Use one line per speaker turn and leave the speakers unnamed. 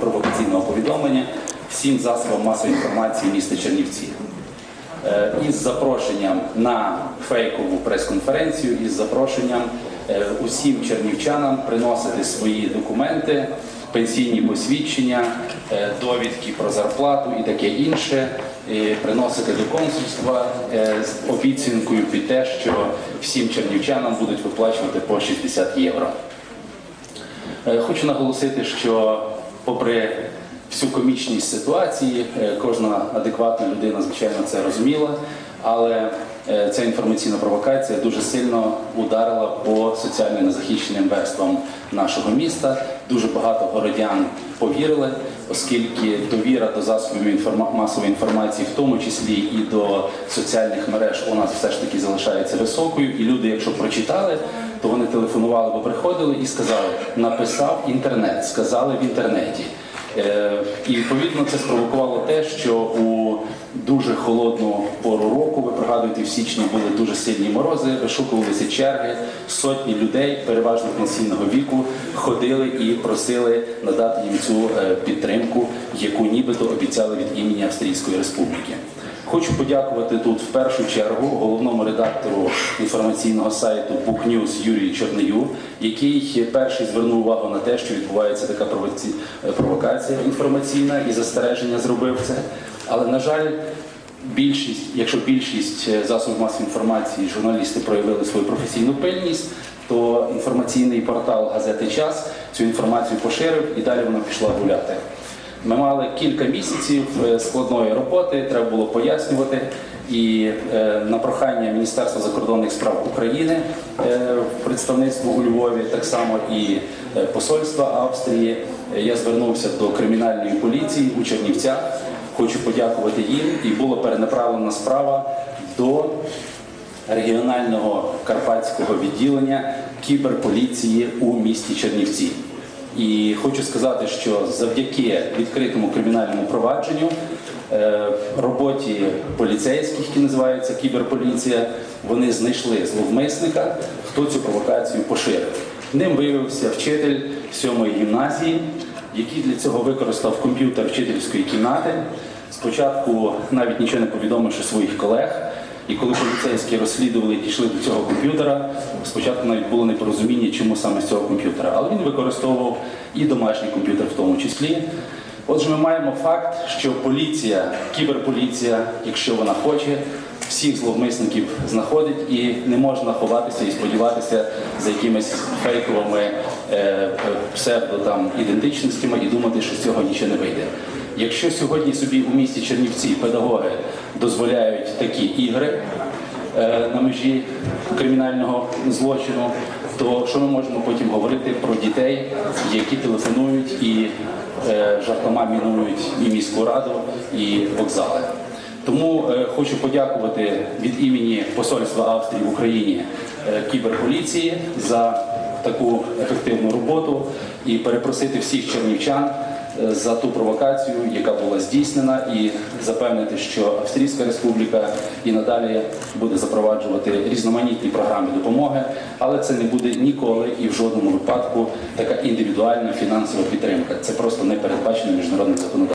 провокаційного повідомлення всім засобам масової інформації міста Чернівці. Е, із запрошенням на фейкову прес-конференцію, із запрошенням е, усім чернівчанам приносити свої документи, пенсійні посвідчення, е, довідки про зарплату і таке інше, приносити до консульства з обіцянкою під те, що всім чернівчанам будуть виплачувати по 60 євро. Хочу наголосити, що попри всю комічність ситуації, е, кожна адекватна людина, звичайно, це розуміла, але е, ця інформаційна провокація дуже сильно ударила по соціально незахищеним верствам нашого міста. Дуже багато городян повірили, оскільки довіра до засобів масової інформації, в тому числі і до соціальних мереж, у нас все ж таки залишається високою. І люди, якщо прочитали, то вони телефонували або приходили і сказали, написав інтернет, сказали в інтернеті. Е, І відповідно це спровокувало те, що у дуже холодну пору року, ви пригадуєте, в січні були дуже сильні морози, вишукувалися черги, сотні людей, переважно пенсійного віку, ходили і просили надати їм цю е, підтримку, яку нібито обіцяли від імені Австрійської Республіки. Хочу подякувати тут в першу чергу головному редактору інформаційного сайту Book News Юрію Чорнию, який перший звернув увагу на те, що відбувається така провокація інформаційна і застереження зробив це. Але на жаль, більшість, якщо більшість е, засобів масової інформації, журналісти проявили свою професійну пильність, то інформаційний портал газети Час цю інформацію поширив і далі вона пішла гуляти. Ми мали кілька місяців е, складної роботи, треба було пояснювати. І е, на прохання Міністерства закордонних справ України е, представництво у Львові, так само і посольства Австрії, я звернувся до кримінальної поліції у Чернівцях. Хочу подякувати їм. І була перенаправлена справа до регіонального карпатського відділення кіберполіції у місті Чернівці. І хочу сказати, що завдяки відкритому кримінальному провадженню, е, роботі поліцейських, які називаються кіберполіція, вони знайшли зловмисника, хто цю провокацію поширив. Ним виявився вчитель сьомої гімназії, який для цього використав комп'ютер вчительської кімнати. Спочатку навіть нічого не повідомивши своїх колег. І коли поліцейські розслідували і дійшли до цього комп'ютера, спочатку навіть було непорозуміння, чому саме з цього комп'ютера. Але він використовував і домашній комп'ютер в тому числі. Отже, ми маємо факт, що поліція, кіберполіція, якщо вона хоче, всіх зловмисників знаходить і не можна ховатися і сподіватися за якимись фейковими е, е, псевдо там ідентичностями і думати, що з цього нічого не вийде. Якщо сьогодні собі у місті Чернівці педагоги дозволяють такі ігри е, на межі кримінального злочину, то що ми можемо потім говорити про дітей, які телефонують і е, жартома мінують і міську раду, і вокзали? Тому е, хочу подякувати від імені Посольства Австрії в Україні кіберполіції за таку ефективну роботу і перепросити всіх чернівчан за ту провокацію, яка була здійснена, і запевнити, що Австрійська Республіка і надалі буде запроваджувати різноманітні програми допомоги, але це не буде ніколи і в жодному випадку така індивідуальна фінансова підтримка. Це просто не передбачено міжнародним законодавством.